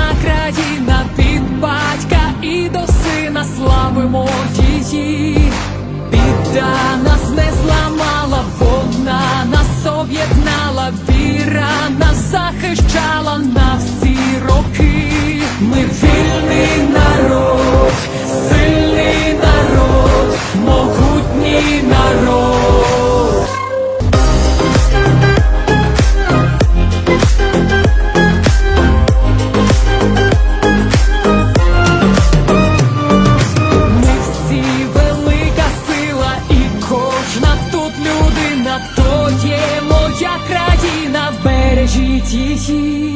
рідна країна від батька і до сина славимо її, біда нас не зламала, вона нас об'єднала, віра нас захищала. 提起。